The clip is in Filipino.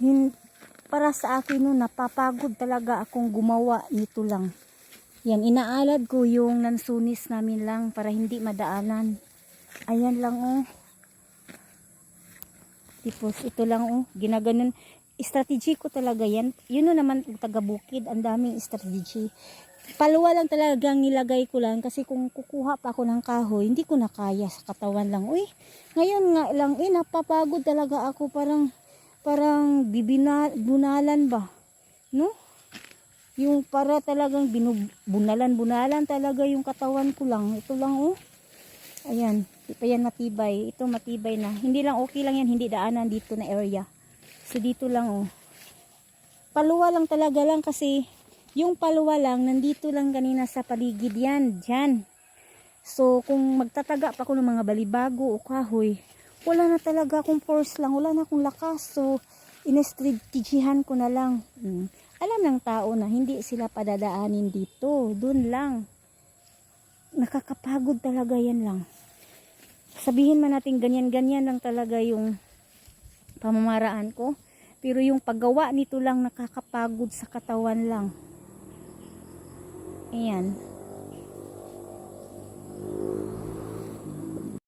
hin, para sa akin no, napapagod talaga akong gumawa nito lang. Yan, inaalad ko yung nansunis namin lang para hindi madaanan. Ayan lang oh. Tipos ito lang oh, ginaganon. Strategy ko talaga yan. Yun no naman kung taga bukid, ang daming strategy. Paluwa lang talagang nilagay ko lang kasi kung kukuha pa ako ng kahoy, hindi ko na kaya sa katawan lang. Uy, ngayon nga lang, eh, napapagod talaga ako parang, parang bibina, bunalan ba? No? Yung para talagang binubunalan-bunalan talaga yung katawan ko lang. Ito lang oh. Ayan, yan matibay. Ito matibay na. Hindi lang okay lang yan, hindi daanan dito na area. So dito lang oh. Paluwa lang talaga lang kasi yung paluwa lang, nandito lang kanina sa paligid yan, dyan. So, kung magtataga pa ako ng mga balibago o kahoy, wala na talaga akong force lang, wala na akong lakas. So, inestrategihan ko na lang. Hmm. Alam ng tao na hindi sila padadaanin dito, dun lang. Nakakapagod talaga yan lang. Sabihin man natin ganyan-ganyan lang talaga yung pamamaraan ko. Pero yung paggawa nito lang nakakapagod sa katawan lang. Ayan.